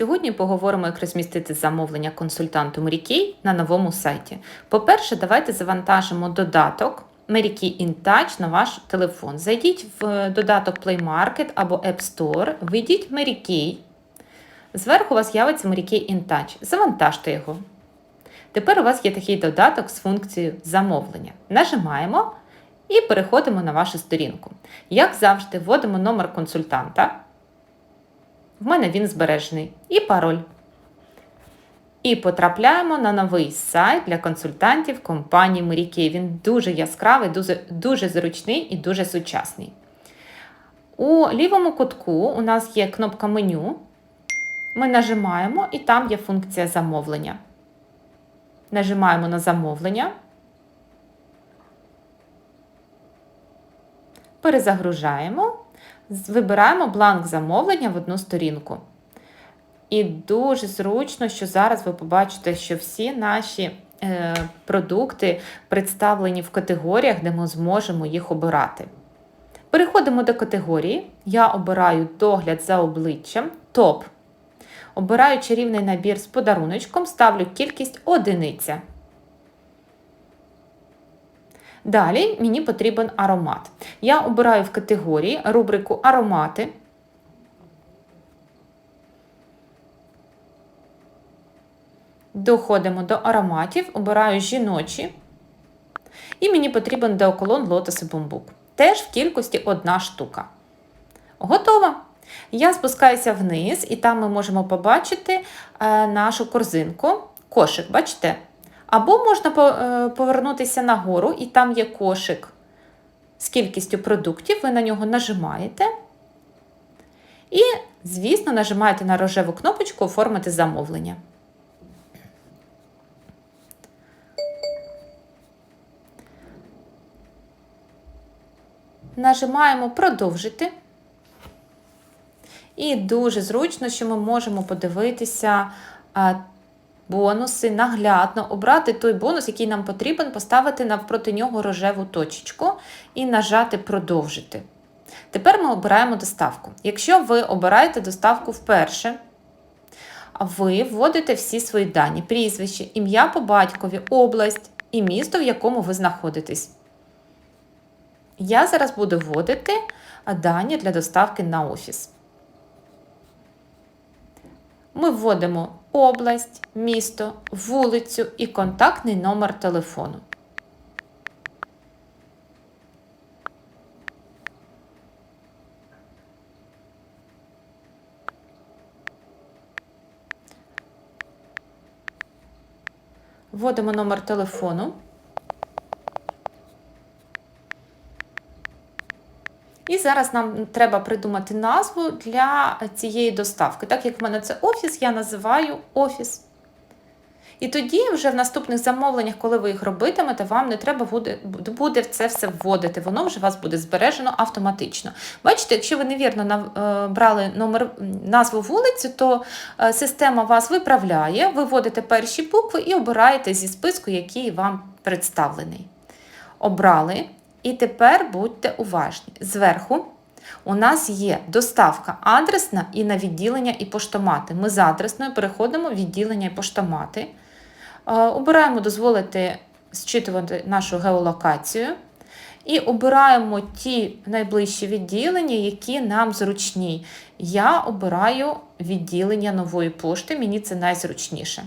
Сьогодні поговоримо, як розмістити замовлення консультанту Мрікей на новому сайті. По-перше, давайте завантажимо додаток Mary InTouch на ваш телефон. Зайдіть в додаток Play Market або App Store, введіть Mary Зверху у вас з'явиться Mary InTouch. Завантажте його. Тепер у вас є такий додаток з функцією замовлення. Нажимаємо і переходимо на вашу сторінку. Як завжди, вводимо номер консультанта. В мене він збережений. І пароль. І потрапляємо на новий сайт для консультантів компанії Моріки. Він дуже яскравий, дуже, дуже зручний і дуже сучасний. У лівому кутку у нас є кнопка меню. Ми нажимаємо, і там є функція замовлення. Нажимаємо на замовлення. Перезагружаємо. Вибираємо бланк замовлення в одну сторінку. І дуже зручно, що зараз ви побачите, що всі наші е, продукти представлені в категоріях, де ми зможемо їх обирати. Переходимо до категорії. Я обираю догляд за обличчям, топ. Обираю чарівний набір з подаруночком, ставлю кількість одиниця. Далі мені потрібен аромат. Я обираю в категорії рубрику аромати. Доходимо до ароматів, обираю жіночі. І мені потрібен деоколон лотос і бамбук. Теж в кількості одна штука. Готово! Я спускаюся вниз, і там ми можемо побачити е, нашу корзинку. Кошик, бачите? Або можна е, повернутися нагору, і там є кошик з кількістю продуктів, ви на нього нажимаєте. І, звісно, нажимаєте на рожеву кнопочку Оформити замовлення. Нажимаємо Продовжити. І дуже зручно, що ми можемо подивитися бонуси, наглядно обрати той бонус, який нам потрібен, поставити навпроти нього рожеву точечку і нажати Продовжити. Тепер ми обираємо доставку. Якщо ви обираєте доставку вперше, ви вводите всі свої дані: прізвище, ім'я по батькові, область і місто, в якому ви знаходитесь. Я зараз буду вводити дані для доставки на офіс. Ми вводимо область, місто, вулицю і контактний номер телефону. Вводимо номер телефону. І зараз нам треба придумати назву для цієї доставки. Так як в мене це офіс, я називаю офіс. І тоді, вже в наступних замовленнях, коли ви їх робитимете, вам не треба буде буде це все вводити. Воно вже у вас буде збережено автоматично. Бачите, якщо ви невірно е, брали номер, назву вулиці, то е, система вас виправляє, ви вводите перші букви і обираєте зі списку, який вам представлений. Обрали. І тепер будьте уважні. Зверху у нас є доставка адресна і на відділення і поштомати. Ми з адресною переходимо в відділення і поштомати. Е, обираємо дозволити зчитувати нашу геолокацію. І обираємо ті найближчі відділення, які нам зручні. Я обираю відділення нової пошти, мені це найзручніше.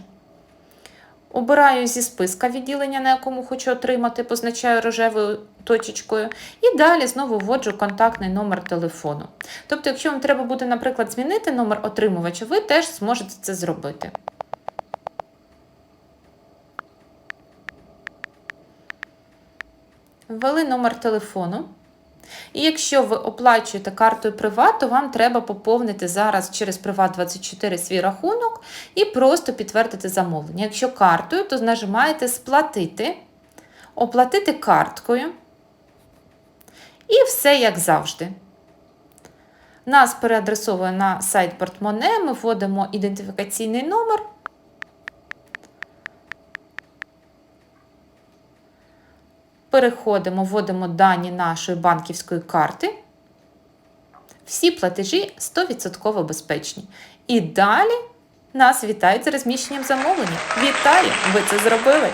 Обираю зі списка відділення, на якому хочу отримати, позначаю рожевою точечкою. І далі знову вводжу контактний номер телефону. Тобто, якщо вам треба буде, наприклад, змінити номер отримувача, ви теж зможете це зробити. Ввели номер телефону. І якщо ви оплачуєте картою Приват, то вам треба поповнити зараз через Приват24 свій рахунок і просто підтвердити замовлення. Якщо картою, то нажимаєте Сплатити, оплатити карткою. І все як завжди. Нас переадресовує на сайт портмоне, ми вводимо ідентифікаційний номер. Переходимо, вводимо дані нашої банківської карти. Всі платежі 100% безпечні. І далі нас вітають з розміщенням замовлення. Вітаю! Ви це зробили!